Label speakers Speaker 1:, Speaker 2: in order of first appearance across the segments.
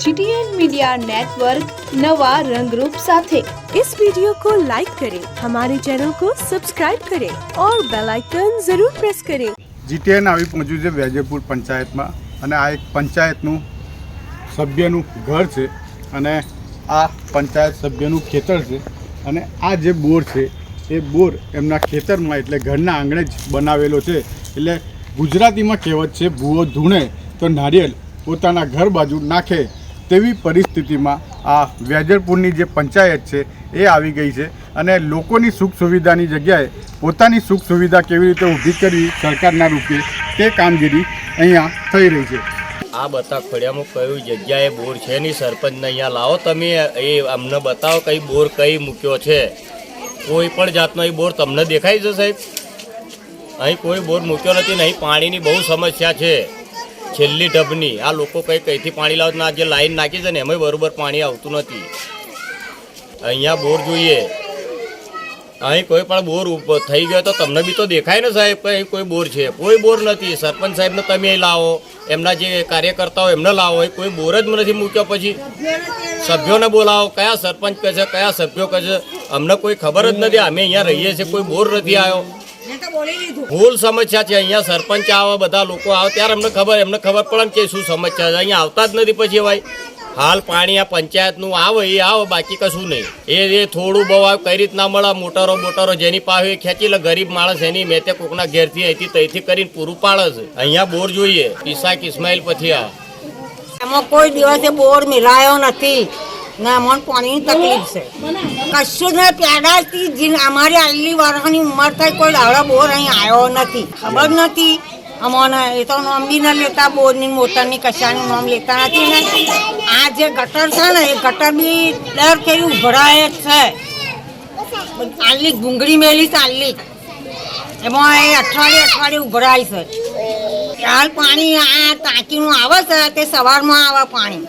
Speaker 1: GTN media network नवा रंग रूप साथे
Speaker 2: इस वीडियो को लाइक करें हमारे चैनल को सब्सक्राइब करें और बेल आइकन जरूर प्रेस करें
Speaker 3: જીટીએન આવી પહોંચ્યું છે વેજલપુર પંચાયતમાં અને આ એક પંચાયતનું સભ્યનું ઘર છે અને આ પંચાયત સભ્યનું ખેતર છે અને આ જે બોર છે એ બોર એમના ખેતરમાં એટલે ઘરના આંગણે જ બનાવેલો છે એટલે ગુજરાતીમાં કહેવત છે ભૂવો ધૂણે તો નારિયેલ પોતાના ઘર બાજુ નાખે તેવી પરિસ્થિતિમાં આ વ્યાજરપુરની જે પંચાયત છે એ આવી ગઈ છે અને લોકોની સુખ સુવિધાની જગ્યાએ પોતાની સુખ સુવિધા કેવી રીતે ઊભી કરવી સરકારના રૂપે તે કામગીરી અહીંયા થઈ રહી છે.
Speaker 4: આ બધા ખોડિયામાં કયું જગ્યાએ બોર છે નહીં સરપંચને અહીંયા લાવો, તમે એ અમને બતાવો કઈ બોર કઈ મૂક્યો છે. કોઈ પણ જાતનો એ બોર તમને દેખાય છે સાહેબ? અહીં કોઈ બોર મૂક્યો નથી નહીં પાણીની બહુ સમસ્યા છે. છેલ્લી ઢબની. આ લોકો કઈ કઈથી પાણી લાવે ના જે લાઈન નાખી છે ને એમાંય બરોબર પાણી આવતું નથી. અહીંયા બોર જોઈએ. અહીં કોઈ પણ બોર થઈ ગયો તો તમને બી તો દેખાય ને સાહેબ કે કોઈ બોર છે. કોઈ બોર નથી. સરપંચ સાહેબને તમે લાવો. એમના જે કાર્યકર્તાઓ એમને લાવો. એ કોઈ બોર જ નથી મૂક્યો પછી. સભ્યોને બોલાવો. કયા સરપંચ કહે છે, કયા સભ્યો કહે છે? અમને કોઈ ખબર જ નથી. અમે અહીંયા રહીએ છીએ. કોઈ બોર નથી આવ્યો. ભૂલ સમસ્યા છે અહીંયા સરપંચ આવે બધા લોકો આવે ત્યારે અમને ખબર એમને ખબર પડે કે શું સમસ્યા છે. અહીંયા આવતા જ નથી પછી ભાઈ. હાલ પાણી આ પંચાયતનું આવે એ આવે બાકી કશું નહીં. એ એ થોડું બહુ આવે કઈ રીતના મળે મોટરો મોટરો જેની પાસે ખેંચી લે ગરીબ માણસ એની મેં તે કોકના ઘેરથી અહીંથી તઈથી કરીને પૂરું પાડે છે. અહીંયા બોર જોઈએ. ઈસાક ઇસ્માઇલ પછી
Speaker 5: એમાં કોઈ દિવસે બોર મિલાયો નથી. ને અમને પાણીની તકલીફ છે. કશું ને જીન અમારી આટલી વર્ષની ઉંમર થઈ કોઈ દાડો બોર અહીં આવ્યો નથી. ખબર નથી. અમોને એ તો નામ બી ન લેતા, બોરની મોટરની કશાનું નામ લેતા નથી ને. આ જે ગટર છે ને, એ ગટર બી દર કેવી ઉભરાય જ છે. આટલી ભૂંગળી મેલી ચાલી એમાં એ અઠવાડિયે અઠવાડિયે ઉભરાય છે. હાલ પાણી આ ટાંકીનું આવે છે, તે સવારમાં આવે પાણી.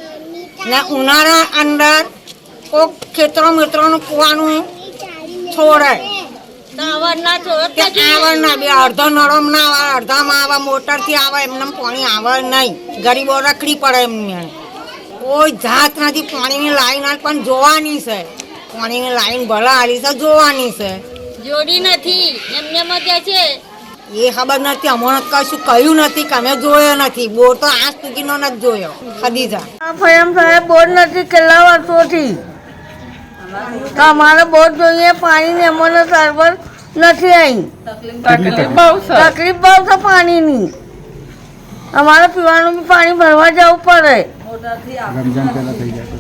Speaker 5: ને ઉનાળા અંદર કોક ખેતરો મિત્રોનું કૂવાનું છોડે. તે ના બે અડધો નરમ ના આવે અડધામાં આવે મોટરથી આવે એમને પાણી આવે નહીં. ગરીબો રખડી પડે એમને. કોઈ જાત નથી પાણીની લાઈન પણ જોવાની છે. પાણીની લાઈન ભલા હાલી છે જોવાની છે.
Speaker 6: જોડી નથી. એમને મજા છે.
Speaker 5: એ ખબર નથી અમને કશું કહ્યું નથી કે અમે જોયો નથી. બોર તો આજ સુધીનો નથી જોયો. ખદીજા
Speaker 7: ફયમ સાહેબ બોર નથી કેટલા વર્ષોથી તો અમારે બોર જોઈએ પાણીની અમને સર્વર નથી અહીં તકલીફ બહુ તકલીફ બહુ છે પાણીની. અમારે પીવાનું બી પાણી ભરવા જવું પડે.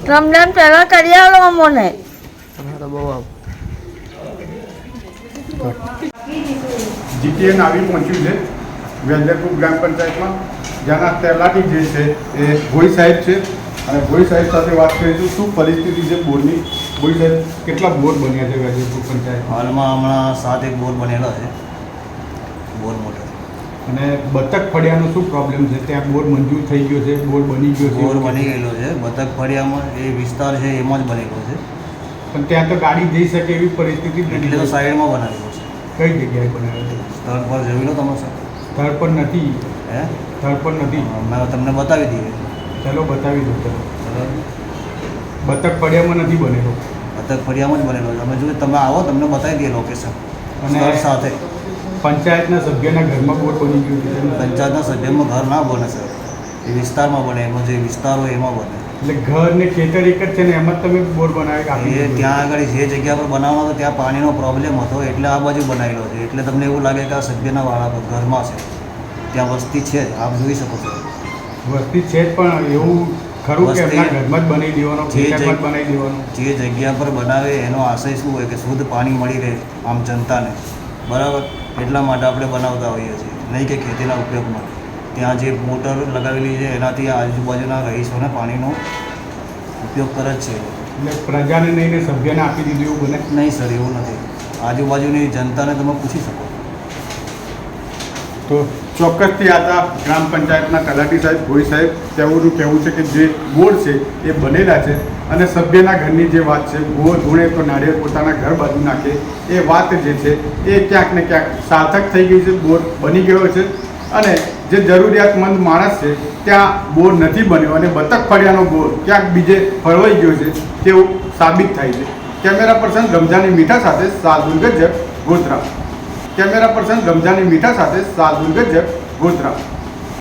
Speaker 3: રમજાન પહેલાં
Speaker 7: કરી આલો અમને.
Speaker 3: જીટીએન આવી પહોંચ્યું છે. વેજલપુર ગ્રામ પંચાયતમાં. જ્યાંના તલાટી જે છે એ ભોઈ સાહેબ છે. અને ભોઈ સાહેબ સાથે વાત કરીશું શું પરિસ્થિતિ છે બોરની? ભોઈ સાહેબ કેટલા બોર બન્યા છે વેજલપુર પંચાયત
Speaker 8: હાલમાં હમણાં સાત એક બોર બનેલો છે. બોર મોટો.
Speaker 3: અને બતક ફળિયાનો શું પ્રોબ્લેમ છે? ત્યાં બોર મંજૂર થઈ ગયો છે બોર બની ગયો છે?
Speaker 8: બોર બની ગયેલો છે. બતક ફળિયામાં એ વિસ્તાર છે એમાં જ બનેલો છે.
Speaker 3: પણ ત્યાં તો ગાડી જઈ શકે એવી પરિસ્થિતિ
Speaker 8: એટલે સાઈડમાં બનાવેલો
Speaker 3: કઈ જગ્યાએ બનાવ્યો છે
Speaker 8: સ્થળ પર જોયું લો તમે
Speaker 3: સ્થળ પર નથી.
Speaker 8: હે?
Speaker 3: સ્થળ પર નથી.
Speaker 8: અમે તમને બતાવી દઈએ.
Speaker 3: ચાલો બતાવી દો ચલો. બતક ફળિયામાં નથી બનેલો.
Speaker 8: બતક ફળિયામાં જ બનેલો તમે અમે જો તમે આવો તમને બતાવી દઈએ લોકેશન
Speaker 3: અને-
Speaker 8: સાથે.
Speaker 3: પંચાયતના સભ્યના ઘરમાં બોર બની ગયું છે.
Speaker 8: પંચાયતના સભ્યમાં ઘર ના બને સર એ વિસ્તારમાં બને એમાં જે વિસ્તાર હોય એમાં બને.
Speaker 3: એટલે ઘર ને ખેતર એક જ છે ને એમાં જ તમે બોર બનાવી
Speaker 8: એ ત્યાં આગળ જે જગ્યા પર બનાવવાનો હતો ત્યાં પાણીનો પ્રોબ્લેમ હતો એટલે આ બાજુ બનાવેલો છે. એટલે તમને એવું લાગે કે આ સભ્યના વાળા ઘરમાં છે. ત્યાં વસ્તી છે આપ જોઈ શકો છો.
Speaker 3: વસ્તી છે જ પણ એવું ખરું કે એમના ઘરમાં જ બનાવી દેવાનો ખેતરમાં જ બનાવી દેવાનો.
Speaker 8: જે જગ્યા પર બનાવે એનો આશય શું હોય કે શુદ્ધ પાણી મળી રહે આમ જનતાને? બરાબર? એટલા માટે આપણે બનાવતા હોઈએ છીએ. નહીં કે ખેતીના ઉપયોગ માટે ત્યાં જે મોટર લગાવેલી છે એનાથી આજુબાજુના રહીશોને પાણીનો ઉપયોગ કરે છે.
Speaker 3: એટલે પ્રજાને નહીં ને સભ્યને આપી દીધું એવું બને?
Speaker 8: નહીં સર એવું નથી. આજુબાજુની જનતાને તમે પૂછી શકો.
Speaker 3: તો ચોક્કસથી આ ગ્રામ પંચાયતના તલાટી સાહેબ ભોઈ સાહેબ તેઓનું કહેવું છે કે જે બોર છે એ બનેલા છે અને સભ્યના ઘરની જે વાત છે ગો ધૂણે તો નાળિયેર પોતાના ઘર બાજુ નાખે એ વાત જે છે એ ક્યાંક ને ક્યાંક સાર્થક થઈ ગઈ છે બોર બની ગયો છે. અને જે જરૂરિયાતમંદ માણસ છે, ત્યાં બોર નથી બન્યો અને બતક ફળિયાનો બોર ક્યાંક બીજે ફળવાઈ ગયો છે, તેવું સાબિત થાય છે. કેમેરા પર્સન રમઝાની મીઠા સાથે સાદુલ ગજ્જર ગોધરા કેમેરા પર્સન રમઝાની મીઠા સાથે સાદુલ ગજ્જર ગોધરા